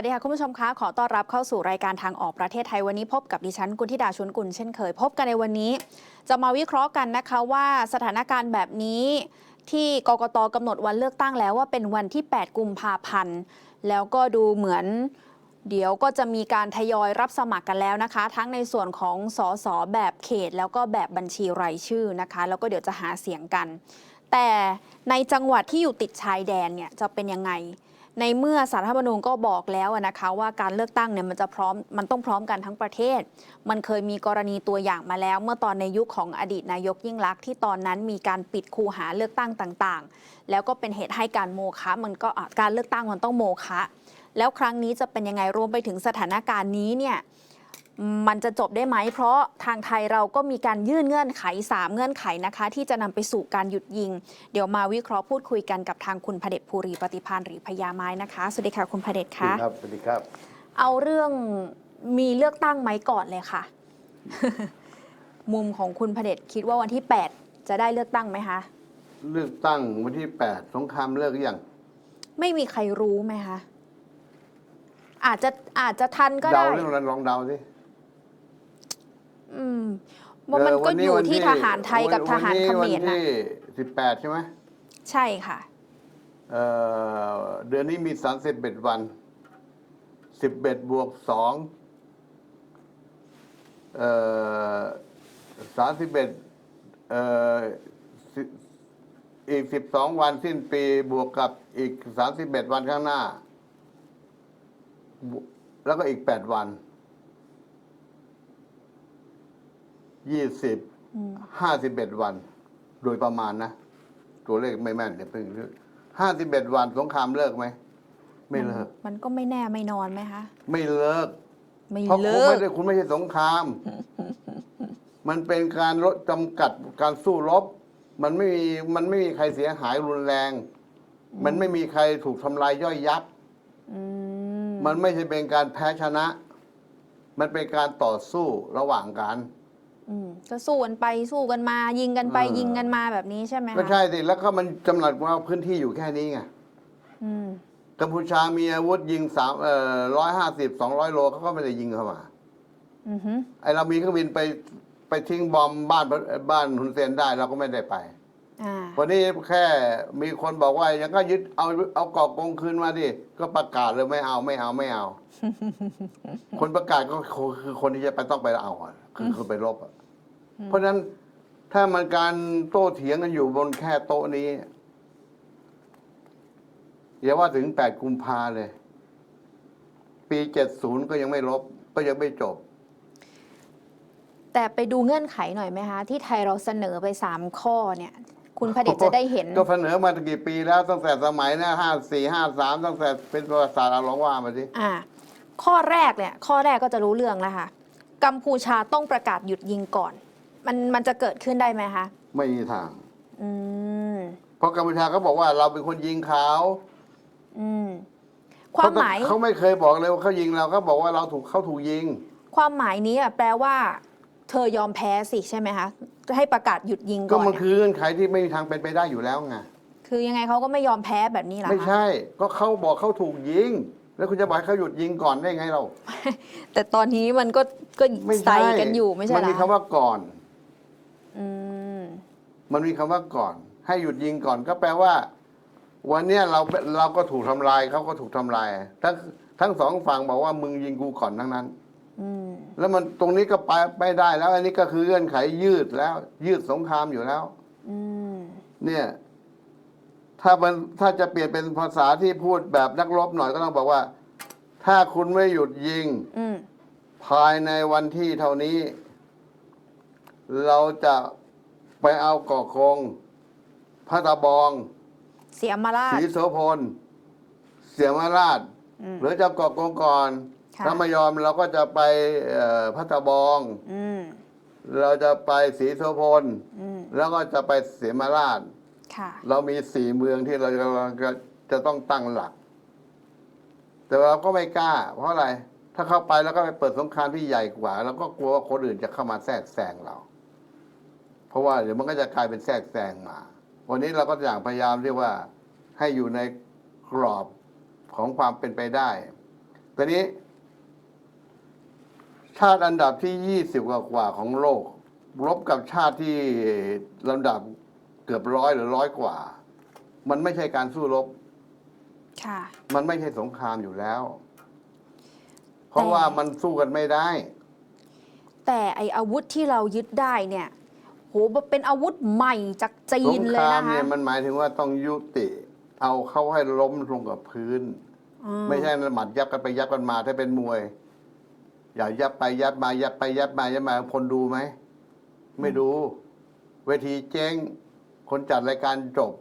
วัสดีค่ะ คุณผู้ชมคะขอต้อนรับเข้าสู่รายการทางออกประเทศไทยวันนี้พบกับดิฉันกุลธิดาชุนกุลเช่นเคย พบกันในวันนี้ จะมาวิเคราะห์กันนะคะว่าสถานการณ์แบบนี้ ที่กกตกำหนดวันเลือกตั้งแล้วว่าเป็นวันที่ 8 กุมภาพันธ์แล้วก็ดูเหมือนเดี๋ยวก็จะมีการทยอยรับสมัครกันแล้วนะคะ ทั้งในส่วนของสสแบบเขต แล้วก็แบบบัญชีรายชื่อนะคะ แล้วก็เดี๋ยวจะหาเสียงกัน แต่ในจังหวัดที่อยู่ติดชายแดนเนี่ยจะเป็นยังไง ในเมื่อสารรัฐธรรมนูญก็บอกแล้วนะคะว่าการเลือกตั้งเนี่ยมันจะพร้อมมันต้องพร้อมกันทั้งประเทศ มันเคยมีกรณีตัวอย่างมาแล้ว เมื่อตอนในยุคของอดีตนายกยิ่งลักษณ์ที่ตอนนั้นมีการปิดคูหาเลือกตั้งต่างๆ แล้วก็เป็นเหตุให้การโมฆะมันก็การเลือกตั้งมันต้องโมฆะแล้วครั้งนี้จะเป็นยังไงรวมไปถึงสถานการณ์นี้เนี่ย มันจะจบได้ไหม เพราะทางไทยเราก็มีการยื่นเงื่อนไข 3 เงื่อนไขนะคะ ที่จะนำไปสู่การหยุดยิง เดี๋ยวมาวิเคราะห์พูดคุยกันกับทางคุณพเดชภูริปฏิพานหรือพญาไม้นะคะ สวัสดีค่ะคุณพเดชคะครับสวัสดีครับ เอาเรื่องมีเลือกตั้งไหมก่อนเลยค่ะ มุมของคุณพเดชคิดว่าวันที่ 8 จะได้เลือกตั้งไหมคะเลือกตั้งวันที่แปดสงครามเลิกหรือยังไม่มีใครรู้ไหมคะอาจจะอาจจะทันก็เดาได้เรื่องอะไรลองเดาสิ อืมว่ามันก็อยู่ที่ทหารไทยกับทหารเขมรวันนะที่สิบแปดใช่ไหมใช่ค่ะเอ่อเดือนนี้มีสามสิบเอ็ดวันสิบเอ็ดบวกสองเอ่อสามสิบเอ็ดเอ่อสิอีกสิบสองวันสิ้นปีบวกกับอีกสามสิบเอ็ดวันข้างหน้าบวแล้วก็อีกแปดวัน ยี่สิบอืมห้าสิบเอ็ดวัน โดยประมาณนะ ตัวเลขไม่แม่นเดี๋ยวเพิ่งห้าสิบเอ็ดวันสงครามเลิกไหม ไม่เลิกนมันก็ไม่แน่ไม่นอนไหมคะ ไม่เลิกไม่เพราะคุเลิณไม่กได้คุณไม่ใช่สงคราม มันเป็นการลดจำกัดการสู้รบ มันไม่มีมันไม่มีใครเสียหายรุนแรง มันไม่มีใครถูกทำลายย่อยยับอืมมันไม่ใช่เป็นการแพ้ชนะ มันเป็นการต่อสู้ระหว่างกัน อืมก็สู้กันไปสู้กันมา ยิงกันไปเออยิงกันมาแบบนี้ใช่ไหมคะก็ใช่สิแล้วก็มันจำกัดว่าพื้นที่อยู่แค่นี้ไงอืมกัมพูชามีอาวุธยิงสามเอ่อร้อยห้าสิบสองร้อยโลเขาก็ไม่ได้ยิงเข้ามา อือฮึไอเรามีเครื่องบินไปไปทิ้งบอมบ้านบ้านฮุนเซนได้เราก็ไม่ได้ไป อ่าวันนี้แค่มีคนบอกว่ายังก็ยึดเอาเอาเกาะกงคืนมาดิก็ประกาศเลยไม่เอาไม่เอาไม่เอา คนประกาศก็คือคนที่จะไปต้องไปเอาอะ คือคือไปรบอะเพราะฉะนั้นถ้ามันการโต้เถียงกันอยู่บนแค่โต๊ะนี้อย่าว่าถึงแปดกุมภาเลย ปีเจ็ดศูนย์ก็ยังไม่ลบ ก็ยังไม่จบ แต่ไปดูเงื่อนไขหน่อยไหมคะ ที่ไทยเราเสนอไปสามข้อเนี่ย คุณพระเดชจะได้เห็น ก็เสนอมาตั้งกี่ปีแล้วตั้งแต่สมัยนะห้าสี่ห้าสามตั้งแต่เป็นประวัติศาสตร์เอาลองว่ามาสิอ่า ข้อแรกเนี่ย ข้อแรกก็จะรู้เรื่องแล้วค่ะ กัมพูชาต้องประกาศหยุดยิงก่อน มันมันจะเกิดขึ้นได้ไหมคะ ไม่มีทาง อืม เพราะกัมพูชาเขาบอกว่าเราเป็นคนยิงเขาอืม ความหมาย เขาไม่เคยบอกเลยว่าเขายิงเราเขาบอกว่าเราถูกเขาถูกยิง ความหมายนี้อะแปลว่า เธอยอมแพ้สิใช่ไหมคะให้ประกาศหยุดยิงก็ก่อนมันเนี่ยคือเงื่อนไขที่ไม่มีทางเป็นไปได้อยู่แล้วไงคือยังไงเขาก็ไม่ยอมแพ้แบบนี้เหรอไม่คะใช่ ก็เขาบอกเขาถูกยิง แล้วคุณจะบอกให้เขาหยุดยิงก่อนได้ไงเรา แต่ตอนนี้มันก็ก็ไม่ใส่ใช่กันอยู่ไม่ใช่มันเหรอมีคำว่าก่อนอืมมันมีคำว่าก่อน ให้หยุดยิงก่อนก็แปลว่า วันเนี้ยเราเราก็ถูกทำลายเขาก็ถูกทำลายทั้งทั้งสองฝั่งบอกว่ามึงยิงกูก่อนทั้งนั้น อืมแล้วมันตรงนี้ก็ไปไม่ได้แล้ว อันนี้ก็คือเงื่อนไขยืดแล้ว ยืดสงครามอยู่แล้ว อืม เนี่ย ถ้ามันถ้าจะเปลี่ยนเป็นภาษาที่พูดแบบนักรบหน่อยก็ต้องบอกว่า ถ้าคุณไม่หยุดยิง อืมภายในวันที่เท่านี้ เราจะไปเอาเกาะคงพระตะบองเสียมาราชศรีโสพล เสียมาราช อืมหรือจะเกาะกงก่อน ค่ะ ถ้าไม่ยอมเราก็จะไปเอ่อพระตะบอง อืม เราจะไปศรีโสพล อืม แล้วก็จะไปเสียมาราช ค่ะเรามีสี่เมืองที่เราจะจะต้องตั้งหลัก แต่เราก็ไม่กล้า เพราะอะไร ถ้าเข้าไปแล้วก็ไปเปิดสงครามที่ใหญ่กว่าแล้วก็กลัวว่าคนอื่นจะเข้ามาแทรกแซงเรา เพราะว่าเดี๋ยวมันก็จะกลายเป็นแทรกแซงมา วันนี้เราก็อย่างพยายามเรียกว่าให้อยู่ในกรอบของความเป็นไปได้ตอนนี้ ชาติอันดับที่ยี่สิบกว่าของโลก รบกับชาติที่ลำดับ เกือบร้อยหรือร้อยกว่า มันไม่ใช่การสู้รบ ค่ะ มันไม่ใช่สงครามอยู่แล้ว เพราะว่ามันสู้กันไม่ได้ แต่ไออาวุธที่เรายึดได้เนี่ย โหเป็นอาวุธใหม่จากจีสนงเลคยรามนะคะเนี่ยมันหมายถึงว่าต้องยุติ เอาเขาให้ล้มลงกับพื้นอืไม่ใช่หมัดยับกันไปยับกันมาถ้าเป็นมวย อย่ายับไปยับมายับไปยับมายับมาคนดูไหม ไม่ดู เวทีเจ๊ง คนจัดรายการจบ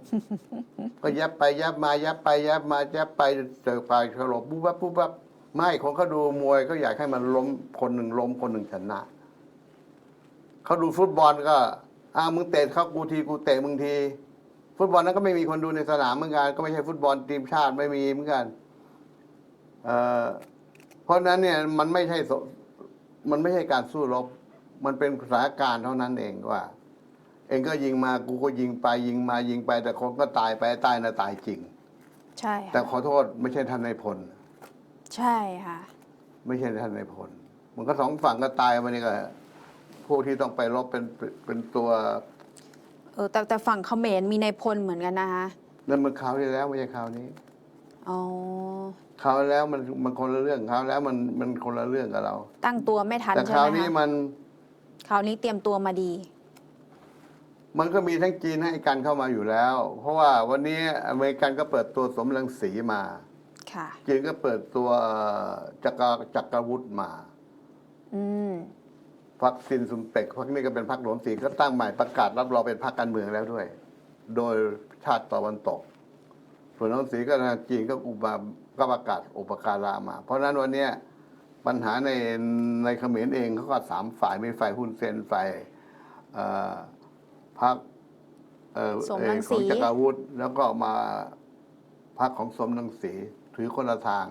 ก็ยับไปยับมายับไปยับมายับไปเจอปลายฉลบปุ๊บปั๊บปุ๊บปั๊บไม่คนเขาดูมวยก็อยากให้มันล้มคนหนึ่งล้มคนหนึ่งชนะเขาดูฟุตบอลก็อ้ามึงเตะเขากูทีกูเตะมึงที ฟุตบอลนั้นก็ไม่มีคนดูในสนามเหมือนกันก็ไม่ใช่ฟุตบอลทีมชาติไม่มีเหมือนกันเอ่อเพราะนั้นเนี่ยมันไม่ใช่มันไม่ใช่การสู้รบ มันเป็นสถานการณ์เท่านั้นเองว่า เองก็ยิงมากูก็ยิงไปยิงมายิงไป แต่คนก็ตายไปตายนะตายจริง ใช่แต่ค่ะขอโทษไม่ใช่ท่านนายพล ใช่ค่ะ ไม่ใช่ท่านนายพล มันก็สองฝั่งก็ตายมานี่ก็พวกที่ต้องไปรบเป็นเป็นตัวเออแต่แต่ฝั่งเขมรมีในายพลเหมือนกันนะคะนั่นมันคราวที่แล้วไม่ใช่คราวนี้อ๋อคราวแล้วมันมันคนละเรื่องคราวแล้วมันมันคนละเรื่องกับเรา ตั้งตัวไม่ทันแต่ใช่คราวไหมนี้คะมัน คราวนี้เตรียมตัวมาดี มันก็มีทั้งจีนให้กันเข้ามาอยู่แล้ว เพราะว่าวันนี้อเมริกันก็เปิดตัวสมรังสีมาค่ะจีนก็เปิดตัวเอ่อจักรจักรวุฒิมาอืมพรรคซินซุมเป็กพรรคนี้ก็เป็นพรรคหลวงสีก็ตั้งใหม่ประกาศรับรองเป็นพรรคการเมืองแล้วด้วย โดยชาติตะวันตก ส่วนหลวงสีก็ทางจีนก็อุบาก็ประกาศอุปการะมา เพราะฉะนั้นวันเนี้ยปัญหาในในเขมรเองเขาก็สามฝ่ายมีฝ่ายหุ้นเซนฝ่ายเอ่อ พรรคเอ่อสมรังสี ของจักรวุฒิแล้วก็มาพรรคของสมรังสีถือคนละทาง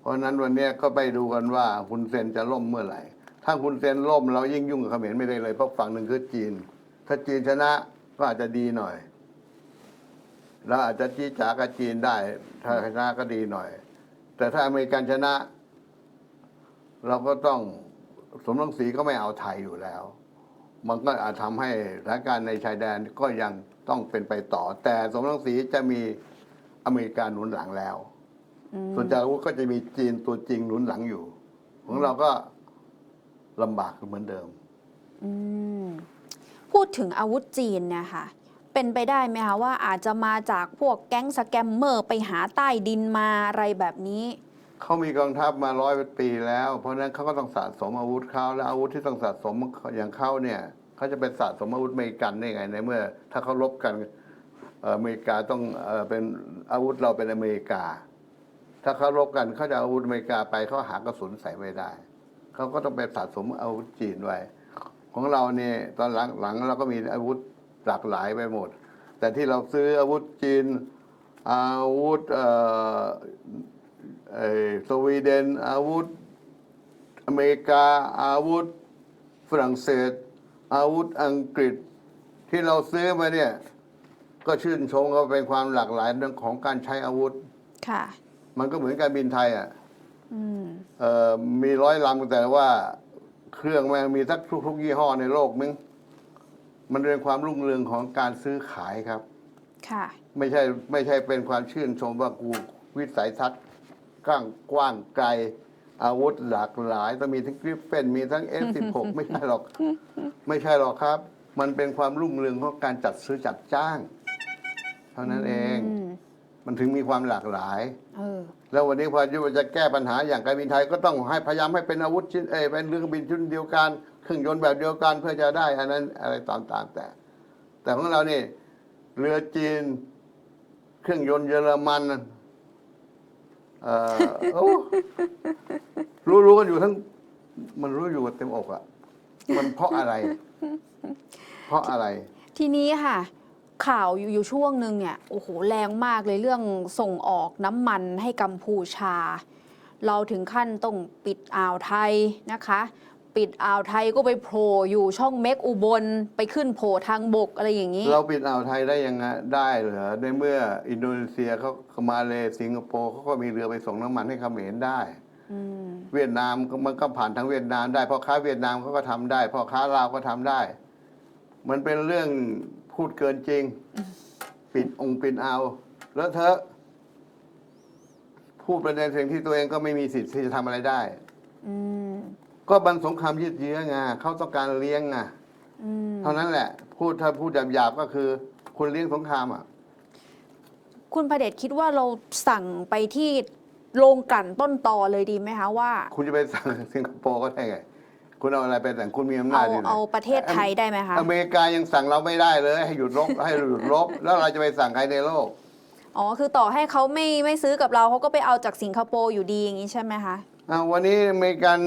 เพราะฉะนั้นวันเนี้ยก็ไปดูกันว่าฮุนเซนจะล่มเมื่อไหร่ ถ้าฮุนเซนล่มเรายิ่งยุ่งกับเขมรไม่ได้เลยเพราะฝั่งหนึ่งคือจีน ถ้าจีนชนะก็อาจจะดีหน่อยเราอาจจะจี้จ๋ากับจีนได้ ถ้าชนะก็ดีหน่อย แต่ถ้าอเมริกันชนะ เราก็ต้องสมรังสีก็ไม่เอาไทยอยู่แล้ว มันก็อาจทำให้สถานการณ์ในชายแดนก็ยังต้องเป็นไปต่อ แต่สมรังสีจะมีอเมริกาหนุนหลังแล้วอืมส่วนจารุก็จะมีจีนตัวจริงหนุนหลังอยู่ ของเราก็ลำบากเหมือนเดิมอืมพูดถึงอาวุธจีนเนี่ยค่ะเป็นไปได้ไหมคะว่าอาจจะมาจากพวกแก๊งสแกมเมอร์ไปหาใต้ดินมาอะไรแบบนี้ เขามีกองทัพมาร้อยปีแล้ว เพราะฉะนั้นเขาก็ต้องสะสมอาวุธเขาและอาวุธที่ต้องสะสมอย่างเขาเนี่ยเขาจะเป็นสะสมอาวุธอเมริกันได้ไงในเมื่อ ถ้าเขารบกันเอเมริกาต้องเอเป็นอาวุธเราเป็นอเมริกา ถ้าเขารบกันเขาจะอาวุธอเมริกาไปเขาหากระสุนใส่ไม่ได้เขาก็ต้องไปสะสมอาวุธจีนไว้ ของเราเนี่ยตอนหลังหลังเราก็มีอาวุธหลากหลายไปหมด แต่ที่เราซื้ออาวุธจีนอาวุธเอ่อ สวีเดนอาวุธ อเมริกาอาวุธ ฝรั่งเศส อาวุธอังกฤษ ที่เราซื้อมาเนี่ย ก็ชื่นชมว่าเป็นความหลากหลายเรื่องของการใช้อาวุธ ค่ะ มันก็เหมือนการบินไทยอะอืมเอ่อมีร้อยลำแต่ว่าเครื่องแม่งมีสักทุกๆยี่ห้อในโลกมึงมันเป็นความรุ่งเรืองของการซื้อขายครับ ค่ะ ไม่ใช่ไม่ใช่เป็นความชื่นชมว่ากูวิสัยทัศน์ กว้างกว้างไกล อาวุธหลากหลายต้องมีทั้งกริฟเฟนมีทั้ง F16 ไม่ใช่หรอก ไม่ใช่หรอกครับ มันเป็นความรุ่งเรืองของการจัดซื้อจัดจ้าง เท่านั้นเอง มมันถึงมีความหลากหลาย เออ แล้ววันนี้พอจะแก้ปัญหาอย่างการบินไทยก็ต้องให้พยายามให้เป็นอาวุธชิ้นเอยเป็นเรื่องบินชุดเดียวกันเครื่องยนต์แบบเดียวกันเพื่อจะได้อันนั้นอะไรต่างๆแต่ แต่ของเรานี่เรือจีน เครื่องยนต์เยอรมัน เอ่อโอ้รู้รู้กันอยู่ทั้ง มันรู้อยู่เต็มอกอะมันเพราะอะไร เพราะอะไร ทีนี้ค่ะ ข่าวอยู่อยู่ช่วงหนึ่งเนี่ยโอ้โหแรงมากเลยเรื่องส่งออกน้ำมันให้กัมพูชา เราถึงขั้นต้องปิดอ่าวไทยนะคะ ปิดอ่าวไทยก็ไปโผล่อยู่ช่องเม็กอุบลไปขึ้นโผล่ทางบกอะไรอย่างนี้ เราปิดอ่าวไทยได้ยังไงได้เหรอในเมื่ออินโดนีเซียเขามาเลสิงคโปร์เขาก็มีเรือไปส่งน้ำมันให้เขมรได้อืมเวียดนามก็มันก็ผ่านทางเวียดนามได้พ่อค้าเวียดนามเขาก็ทำได้พ่อค้าลาวก็ทำได้ มันเป็นเรื่องพูดเกินจริง ปิดองค์ปิดเอา แล้วเธอะพูดประเด็นสิ่งที่ตัวเองก็ไม่มีสิทธิ์ที่จะทำอะไรได้ อืม ก็บันสงครามยืดเยื้อไงเขาต้องการเลี้ยงไงอืมเท่านั้นแหละ พูดถ้าพูดหยาบๆก็คือคุณเลี้ยงสงครามอะ คุณประเดชคิดว่าเราสั่งไปที่โรงกลั่นต้นตอเลยดีไหมคะว่า คุณจะไปสั่งสิงคโปร์ก็ได้ไง คุณเอาอะไรไปสั่งคุณมีอำนาเอาจที่ไหนเอาประเทศไทยได้ไหมคะอเมริกายังสั่งเราไม่ได้เลย ให้หยุดรบ ให้หยุดรบ แล้วเราจะไปสั่งใครในโลก อ๋อคือต่อให้เขาไม่ไม่ซื้อกับเราเขาก็ไปเอาจากสิงคโปร์อยู่ดีอย่างนี้ใช่ไหมคะ อ่าวันนี้อเมริกัน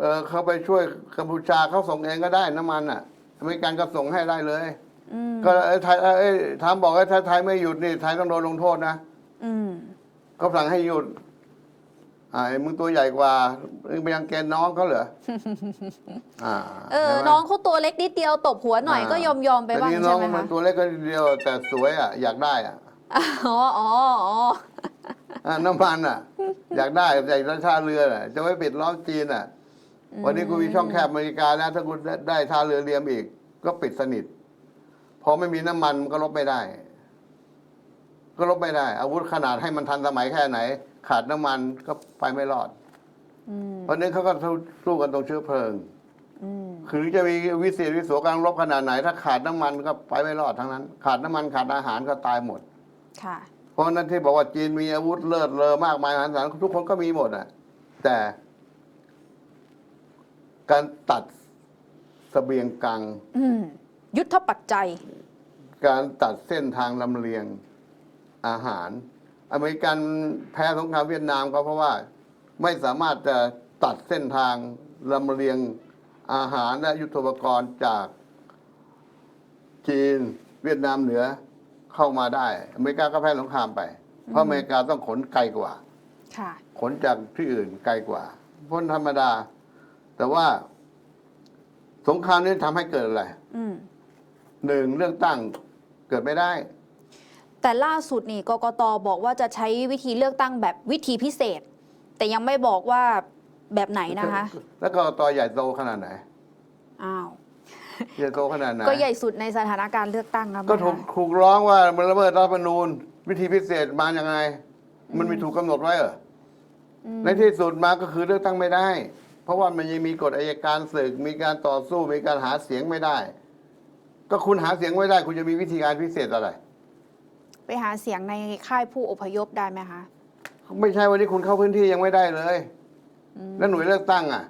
เอ่อเขาไปช่วยกัมพูชาเขาส่งเองก็ได้น้ำมันอะอเมริกันก็ส่งให้ได้เลย อืมก็เอ้ยไทยเอ้ยถามบอกว่าถ้าไทยไม่หยุดนี่ไทยต้องโดนลงโทษนะ อืมเขาสั่งให้หยุดอ่าไอ้มึงตัวใหญ่กว่า มึงไปยังแกนน้องเขาเหรอ อ่าเออห็ไหมน้องเขาตัวเล็กนิดเดียวตบหัวหน่อยก็ยอมยอมๆไปบ้างแต่นี่น้ใช่องไหมมัคะนตัวเล็กก็เดียวแต่สวยอะ อยากได้อะอ๋ออ๋ออ๋ออ่าน้ำมันอะ อยากได้อยากได้ท่าเรือน่ะ จะไว้ปิดล้อมจีนอะ วันนี้กูมีช่องแคบอเมริกาแล้วถ้ากูได้ท่าเรือเรียมอีก ก็ปิดสนิทพอไม่มีน้ำมันมันก็ลบไม่ได้ ก็ลบไม่ได้ อาวุธขนาดให้มันทันสมัยแค่ไหน ขาดน้ำมันก็ไปไม่รอดอืมเพราะฉะนั้นเขาก็สู้กันตรงเชื้อเพลิงอืมคือจะมีวิเศษวิโสการรบขนาดไหน ถ้าขาดน้ำมันก็ไปไม่รอดทั้งนั้น ขาดน้ำมันขาดอาหารก็ตายหมดค่ะเพราะฉะนั้นที่บอกว่าจีนมีอาวุธเลิศเลอมากมายมหาศาลทุกคนก็มีหมดอะ แต่ การตัดเสบียงกลางอืมยุทธปัจจัย การตัดเส้นทางลำเลียงอาหาร อเมริกันแพ้สงครามเวียดนามก็เพราะว่าไม่สามารถจะตัดเส้นทางลำเลียงอาหารและยุทโธปกรณ์จากจีนเวียดนามเหนือเข้ามาได้ อเมริกาก็แพ้สงครามไป เพราะอเมริกาต้องขนไกลกว่า ค่ะ ขนจากที่อื่นไกลกว่าพ้นธรรมดา แต่ว่า สงครามนี้ทำให้เกิดอะไรอืม หนึ่งเรื่องตั้งเกิดไม่ได้ แต่ล่าสุดนี่กกตบอกว่าจะใช้วิธีเลือกตั้งแบบวิธีพิเศษ แต่ยังไม่บอกว่าแบบไหนนะคะ แล้วก็ตอใหญ่โตขนาดไหนอ้าว ใหญ่โตขนาดไหนก็ใหญ่สุดในสถานการณ์เลือกตั้งครับก็ถูกนะคะถูกร้องว่ามันละเมิดรัฐธรรมนูญ วิธีพิเศษมาอย่างไง มันมีถูกกำหนดไว้เหรออืมในที่สุดมาก็คือเลือกตั้งไม่ได้ เพราะว่ามันยังมีกฎอายการศึกมีการต่อสู้มีการหาเสียงไม่ได้ ก็คุณหาเสียงไม่ได้ คุณจะมีวิธีการพิเศษอะไร ไปหาเสียงในค่ายผู้อพยพได้ไหมคะ ไม่ใช่วันนี้คุณเข้าพื้นที่ยังไม่ได้เลยอืมแล้วหน่วยเลือกตั้งอะ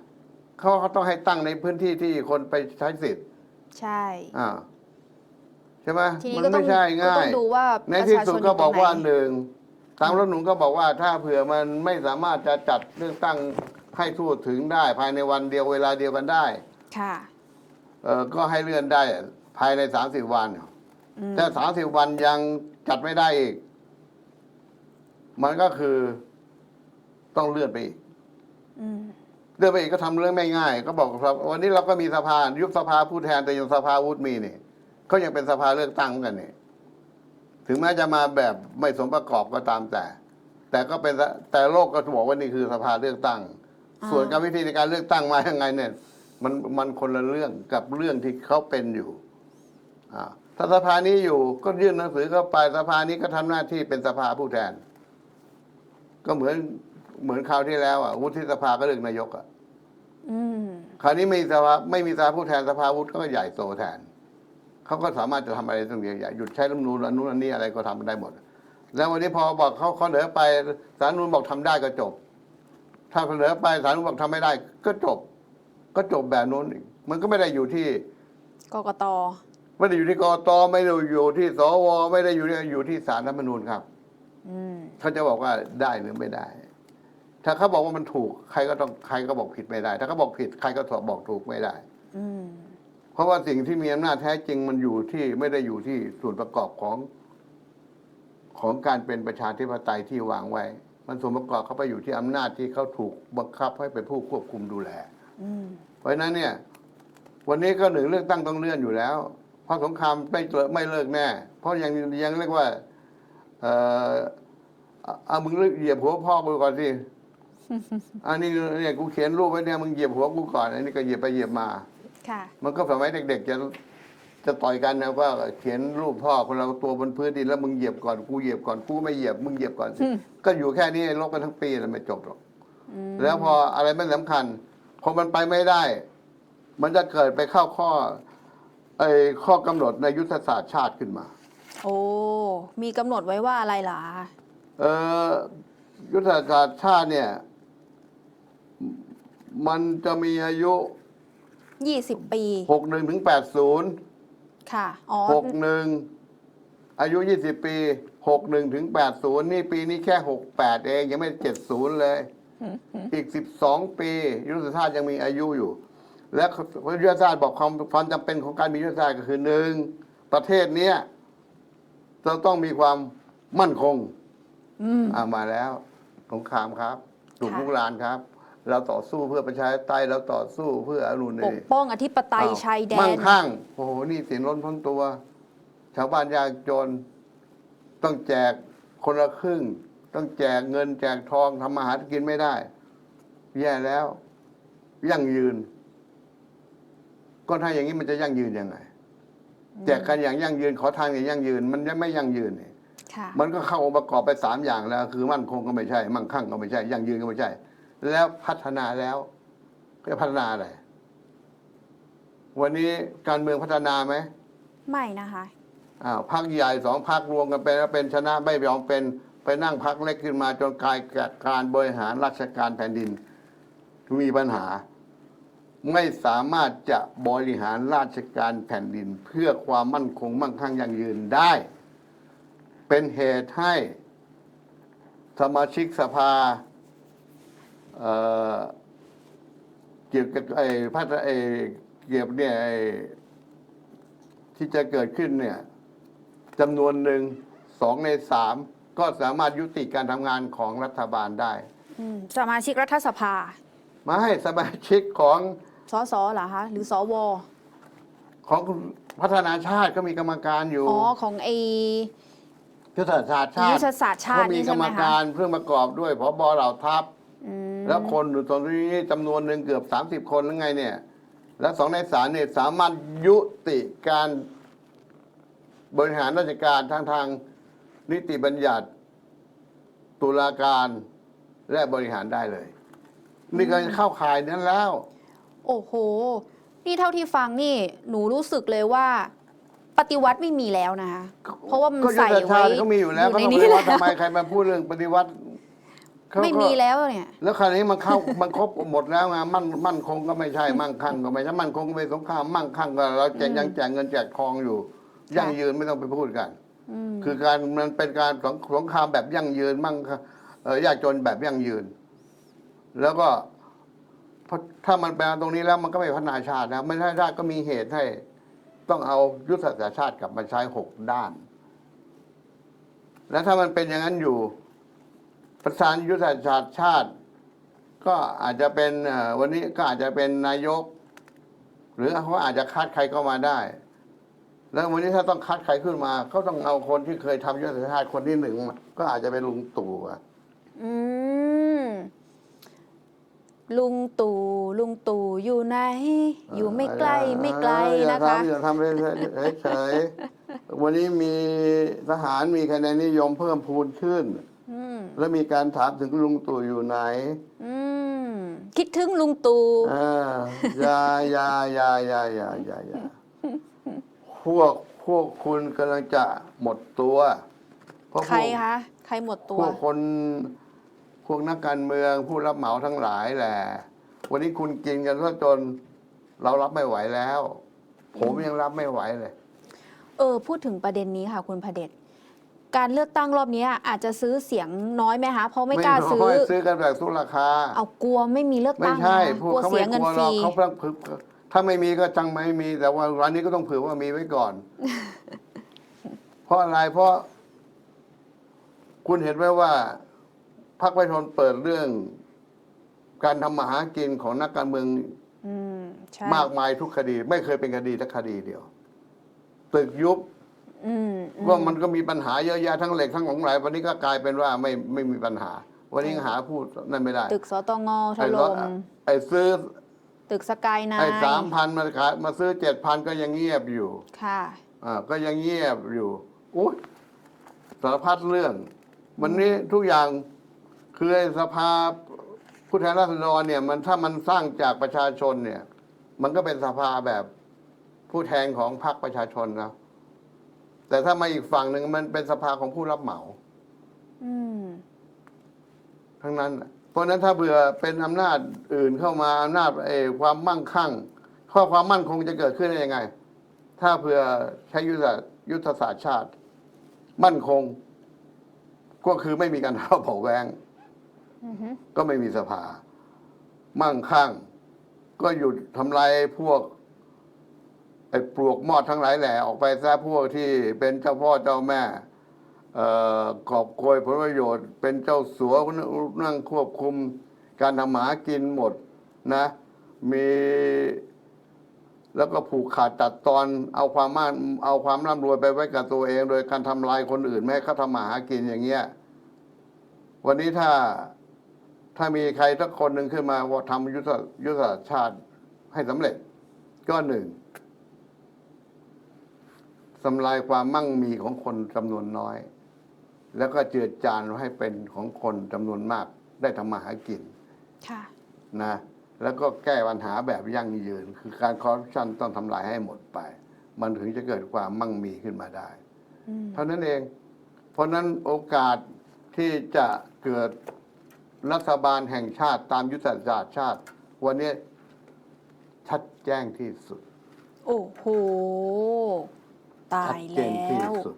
เขาเขาต้องให้ตั้งในพื้นที่ที่คนไปใช้สิทธิ์ใช่อ่าใช่ไหมทีนี้มัก็ต้อไม่งใช่ก็ง่าต้อยงดูว่าในประที่ชาชสุดนอก็ยู่บตรอกงไหว่านหนึ่งตามรัฐธรรมนูลก็บอกว่าถ้าเผื่อมันไม่สามารถจะจัดเลือกตั้ง ให้ทั่วถึงได้ภายในวันเดียวเวลาเดียวกันได้ ค่ะ เออก็ให้เลื่อนได้ภายในสามสิบวันอืมถ้าสามสิบวันยังจัดไม่ได้อีก มันก็คือต้องเลื่อนไปอีก อืม เลื่อนไปอีกก็ทำเรื่องไม่ง่าย ก็บอกครับ วันนี้เราก็มีสภายุบสภาผู้แทนแต่ยังสภาวุฒิมีนี่ก็ยังเป็นสภาเลือกตั้งเหมือนกันนี่ถึงแม้จะมาแบบไม่สมประกอบก็ตามแต่ แต่ก็เป็นสแต่โลกก็บอกว่านี่คือสภาเลือกตั้งอ่า ส่วนการวิธีในการเลือกตั้งมายังไงเนี่ย มันมันคนละเรื่องกับเรื่องที่เขาเป็นอยู่อ่าถ้าสภานี้อยู่ก็ยื่นหนังสือเข้าไปสภานี้ก็ทำหน้าที่เป็นสภาผู้แทน ก็เหมือนเหมือนคราวที่แล้วอะวุฒิสภาก็เลือกนายกอะอืมคราวนี้ไม่มีสภาไม่มีสภาผู้แทนสภาวุฒิก็ใหญ่โตแทนเขาก็สามารถจะทำอะไรตรงนี้ใหญ่หยุดใช้รัฐธรรมนูลอันนู้นอันนี้อะไรก็ทำได้หมด แล้ววันนี้พอบอกเขาเขาเสนอไปสารรัฐธรรมนูลบอกทำได้ก็จบ ถ้าเสนอไปสารรัฐธรรมนูลบอกทำไม่ได้ ก็จบ ก็จบแบบนู้นอีกมันก็ไม่ได้อยู่ที่กกตไม่ได้อยู่ที่กตไม่ได้อยู่ที่สวไม่ได้อยู่ที่อยู่ที่สารรัฐธรรมนูญครับอืมเขาจะบอกว่าได้หรือไม่ได้ ถ้าเขาบอกว่ามันถูก ใครก็ต้องใครก็บอกผิดไม่ได้ ถ้าเขาบอกผิด ใครก็บอกถูกไม่ได้อืมเพราะว่าสิ่งที่มีอำนาจแท้จริงมันอยู่ที่ไม่ได้อยู่ที่ส่วนประกอบของ ของการเป็นประชาธิปไตยที่วางไว้ มันส่วนประกอบเข้าไปอยู่ที่อำนาจที่เขาถูกบังคับให้เป็นผู้ควบคุมดูแล อืมเพราะฉะนั้นเนี่ย วันนี้ก็หนึ่งเลือกตั้งต้องเลื่อนอยู่แล้ว เพราะสงครามไม่เลิกไม่เลิกแน่ เพราะยังยังเรียกว่า เออเอาเอามึงเหยียบหัวพ่อกูก่อนสิอันนี้เนี่ยกูเขียนรูปไว้เนี่ยมึงเหยียบหัวกูก่อนอันนี้ก็เหยียบไปเหยียบมา ค่ะ มันก็สมัยเด็ก ๆ จะ จะต่อยกันนะว่าเขียนรูปพ่อคนเราตัวบนพื้นดินแล้วมึงเหยียบก่อนกูเหยียบก่อนกูไม่เหยียบมึงเหยียบก่อนสิอืมก็อยู่แค่นี้ลบกันทั้งปีแล้วไม่จบหรอกอืมแล้วพออะไรไม่สำคัญพอมันไปไม่ได้ มันจะเกิดไปเข้าข้อไอ้ข้อกำหนดในยุทธศาสตร์ชาติขึ้นมา โอ้มีกำหนดไว้ว่าอะไรล่ะเออยุทธศาสตร์ชาติเนี่ย มันจะมีอายุยี่สิบปีหกหนึ่งถึงแปดศูนย์ ค่ะอ๋อหกหนึ่งอายุยี่สิบปีหกหนึ่งถึงแปดศูนย์นี่ปีนี้แค่หกแปดเองยังไม่เจ็ดศูนย์เลย อีกสิบสองปียุทธศาสตร์ยังมีอายุอยู่ และยุทธศาสตร์บอกความความจำเป็นของการมียุทธศาสตร์ก็คือหนึ่งประเทศเนี้ยจะต้องมีความมั่นคง อืม อ่ามาแล้วสงครามครับถูกค่ะลุกรานครับ เราต่อสู้เพื่อประชาธิปไตยเราต่อสู้เพื่ออนุปนี่กป้องอธิปไตยอ้าวชายแดมั่นงคั่งโอ้โหหนี่สินล้นพ้นตัว ชาวบ้านยากจน ต้องแจกคนละครึ่ง ต้องแจกเงินแจกทองทำมาหากินไม่ได้ แย่แล้ว ยั่งยืน ก็ถ้าอย่างนี้มันจะยั่งยืนยังไงแจกกันอย่างยั่งยืนขอทานอย่างยั่งยืน มันจะไม่ยั่งยืนเนี่ยค่ะมันก็เข้าองค์ประกอบไปสามอย่างแล้ว คือมั่นคงก็ไม่ใช่ มั่งคั่งก็ไม่ใช่ ยั่งยืนก็ไม่ใช่ แล้วพัฒนาแล้วจะพัฒนาอะไร วันนี้การเมืองพัฒนาไหมไม่นะคะอ้าวพักใหญ่สองพักรวมกันเป็นแล้วเป็นชนะไม่ยอมเป็นไปนั่งพักเล็กขึ้นมาจนกลายกับการบริหารราชการแผ่นดิน มีปัญหา ไม่สามารถจะบริหารราชการแผ่นดิน เพื่อความมั่นคงมั่งคั่งยั่งยืนได้ เป็นเหตุให้สมาชิกสภา เอ่อเกี่ยวกับไอ้พัฒไอ้เกี่ยวกับเนี่ยไอ้ที่จะเกิดขึ้นเนี่ยจำนวนหนึ่งสองในสามก็สามารถยุติการทำงานของรัฐบาลได้อืมสมาชิกรัฐสภามาให้สมาชิกของสสเหรอคะ หรือสว ของพัฒนาชาติก็มีกรรมการอยู่อ๋อ ของไอยุทธศาสตร์ชายุติทธศาสตร์ชาก็ติมีนี่กรใช่รไหมมคะ การเพื่อประกอบด้วยพบเหล่าทัพอืม แล้วคนอยู่ตรงนี้จำนวนหนึ่งเกือบสามสิบคนหรือไงเนี่ย แล้วสองในสามเนี่ยสามารถยุติการบริหารราชการทั้งทางนิติบัญญัติตุลาการและบริหารได้เลย นี่ก็เข้าข่ายนั้นแล้ว โอ้โห นี่เท่าที่ฟังนี่ หนูรู้สึกเลยว่า ปฏิวัติไม่มีแล้วนะคะเพราะว่ามันก็ยุทใส่ธชาไว้ติก็มีอยู่แล้วอยู่ก็ในต้องนี้ไปแล้ว่าวทำไมใครมาพูดเรื่องปฏิวัติ เขาก็ไม่มีแล้วเนี่ย แล้วคราวนี้มันเข้า มันครบหมดแล้วไงมั่นมั่นคงก็ไม่ใช่มั่งคั่งก็ไม่ใช่มั่นคงก็เป็นสงครามมั่งคั่งก็เราแจกอืมยังแจกเงินแจกทองอยู่ค่ะยั่งยืนไม่ต้องไปพูดกัน อืมคือการมันเป็นการสงสงครามแบบยั่งยืนมั่งเออยากจนแบบยั่งยืน แล้วก็พอถ้ามันแปลตรงนี้แล้วมันก็ไม่พัฒนาชาตินะไม่ใช่ชาติก็มีเหตุให้ ต้องเอายุทธศาสตร์ชาติกลับมาใช้หกด้าน แล้วถ้ามันเป็นอย่างนั้นอยู่ ประธานยุทธศาสตร์ชาติ ก็อาจจะเป็นเอ่อวันนี้ก็อาจจะเป็นนายก หรือเขาอาจจะคัดใครเข้ามาได้ แล้ววันนี้ถ้าต้องคัดใครขึ้นมาเขาต้องเอาคนที่เคยทำยุทธศาสตร์ชาติคนที่หนึ่งมาก็อาจจะเป็นลุงตู่อะอืมลุงตู่ลุงตู่อยู่ไหน อยู่ไม่ไกลไม่ไกลอย่านะคะทำอย่าทำเลยเฉยๆวันนี้มีทหารมีคะแนนนิยมเพิ่มพูนขึ้นอืม แล้วมีการถามถึงลุงตู่อยู่ไหนอืมคิดถึงลุงตู่อ่าอย่าอย่าอย่าอย่าอย่าอย่าอย่าพวกพวกคุณกำลังจะหมดตัวเพราะพวก ใครคะ ใครหมดตัวพวกคนพวกนักการเมืองผู้รับเหมาทั้งหลายแหละ วันนี้คุณกินกันซะจนเรารับไม่ไหวแล้ว ผมยังรับไม่ไหวเลย เออ พูดถึงประเด็นนี้ค่ะ คุณพเดช การเลือกตั้งรอบนี้อาจจะซื้อเสียงน้อยไหมคะเพราะไม่กล้าซื้อน้ยซื้อกันแบบสุราคา เอากลัวไม่มีเลือกไม่ตั้งใช่นะพวกกลัวเขาเสีไม่ยเงิกนลัวฟหรรีอกเขาเพิ่งพึกถ้าไม่มีก็จังไม่มีแต่ว่าร้านนี้ก็ต้องเผื่อว่ามีไว้ก่อน เพราะอะไรเพราะ คุณเห็นไหมว่าพพรรคประชาชนเปิดเรื่อง การทำมาหากินของนักการเมืองอืมใช่มากมายทุกคดี ไม่เคยเป็นคดีสักคดีเดียว ตึกยุบ อืมอืก็มันก็มีปัญหาเยอะแยะทั้งเหล็กทั้งของไหลวันนี้ก็กลายเป็นว่าไม่ไม่มีปัญหา วันนี้หาพูดนั่นไม่ได้ ตึกสตงถไอ้รล่ถมไอ้ซื้อตึกสกายไนไอ้ท์สามพันมาขายมาซื้อเจ็ดพันก็ยังเงียบอยู่ ค่ะอ่าก็ยังเงียบอยู่อุ้ยสารพัดเรื่อง วันนี้ทุกอย่างคือไอ้สภาผู้แทนราษฎรเนี่ย มันถ้ามันสร้างจากประชาชนเนี่ย มันก็เป็นสภาแบบผู้แทนของพรรคประชาชนนะ แต่ถ้ามาอีกฝั่งหนึ่งมันเป็นสภาของผู้รับเหมาอืมทั้งนั้นน่ะเพราะฉะนั้นถ้าเผื่อเป็นอำนาจอื่นเข้ามาอำนาจเออความมั่งคั่งข้อความมั่นคงจะเกิดขึ้นได้ยังไง ถ้าเผื่อใช้ยุทธศาสตร์ยุทธศาสตร์ชาติ มั่นคง ก็คือไม่มีการทะเลาะเบาะแวงอือฮึก็ไม่มีสภา มั่งคั่ง ก็หยุดทำลายพวกไอ้ปลวกมอดทั้งหลายแหล่ออกไปซะพวกที่เป็นเจ้าพ่อเจ้าแม่เอ่อกอบโกยผลประโยชน์ เป็นเจ้าสัวนั่งควบคุมการทำหมากินหมดนะ มีแล้วก็ผูกขาดตัดตอนเอาความมั่นเอาความร่ำรวยไปไว้กับตัวเอง โดยการทำลายคนอื่นไม่ให้เขาทำมาหากินอย่างเงี้ยวันนี้ถ้าถ้ามีใครสักคนหนึ่งขึ้นมาว่าทำยุทธยุทธศาสตร์ชาติให้สำเร็จ ก็หนึ่ง ทำลายความมั่งมีของคนจำนวนน้อย แล้วก็เจือจานให้เป็นของคนจำนวนมากได้ทำมาหากินค่ะนะแล้วก็แก้ปัญหาแบบยั่งยืน คือการคอร์รัปชันต้องทำลายให้หมดไป มันถึงจะเกิดความมั่งมีขึ้นมาได้อืมเท่านั้นเอง เพราะฉะนั้นโอกาสที่จะเกิดรัฐบาลแห่งชาติตามยุทธศาสตร์ชาติ วันนี้ชัดแจ้งที่สุด โอ้โห ตาชัดยเจนแล้ที่ว สุด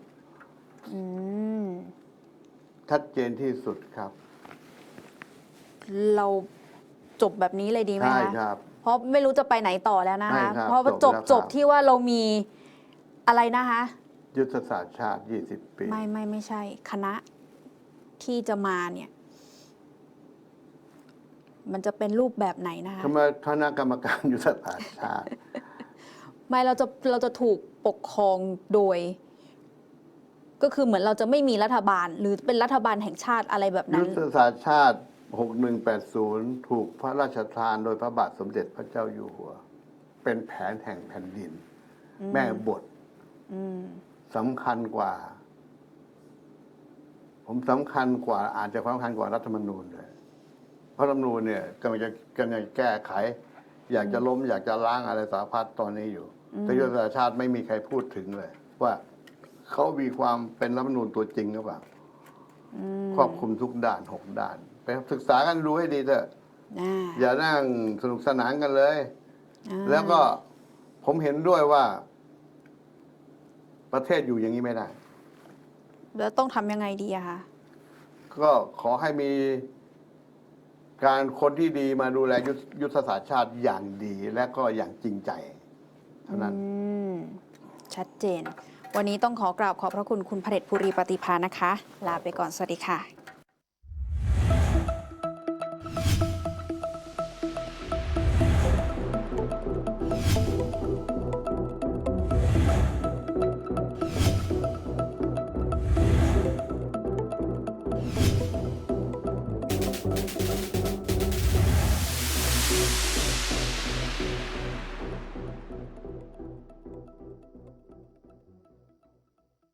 อืม ชัดเจนที่สุดครับ เราจบแบบนี้เลยดีไหมใช่คะ ครับ เพราะไม่รู้จะไปไหนต่อแล้วนะใช่คะ ครับเพราะว่าจจบบแล้วจบครับที่ว่าเรามีอะไรนะคะ ยุทธศาสตร์ชาติ 20 ปี ไม่ไม่ไม่ใช่ คณะที่จะมาเนี่ย มันจะเป็นรูปแบบไหนนะคะ คณะคณะกรรมการยุทธศาสตร์ชาติ ไม่เราจะเราจะถูกปกครองโดย ก็คือเหมือนเราจะไม่มีรัฐบาล หรือเป็นรัฐบาลแห่งชาติอะไรแบบนั้ยุน ทธศาสตร์ชาติ 6180 ถูกพระราชทานโดยพระบาทสมเด็จพระเจ้าอยู่หัว เป็นแผนแห่งแผ่นดิน แม่บทอืมสำคัญกว่า ผมสำคัญกว่า อาจจะสำคัญกว่ารัฐธรรมนูญเลยเพราะรัฐธรรมนูญเนี่ยกำลังจะกำลังจะแก้ไข อยากจะล้ม อยากจะล้างอะไรสารพัดตอนนี้อยู่ แต่ยุทธศาสตร์ชาติไม่มีใครพูดถึงเลย ว่าเขามีความเป็นรัฐธรรมนูญตัวจริงหรือเปล่าอืมครอบคลุมทุกด้านหกด้านไปศึกษากันดูให้ดีเถอะอ่าอย่านั่งสนุกสนานกันเลยอ่าแล้วก็ผมเห็นด้วยว่า ประเทศอยู่อย่างนี้ไม่ได้ แล้วต้องทำยังไงดีอะคะก็ขอให้มีการคนที่ดีมาดูแลยุทธยุทธศาสตร์ชาติอย่างดีและก็อย่างจริงใจ เท่านั้นชัดเจน วันนี้ต้องขอกราบขอบพระคุณคุณพระเดชภูริปฏิภานะคะ ลาไปก่อนสวัสดีค่ะ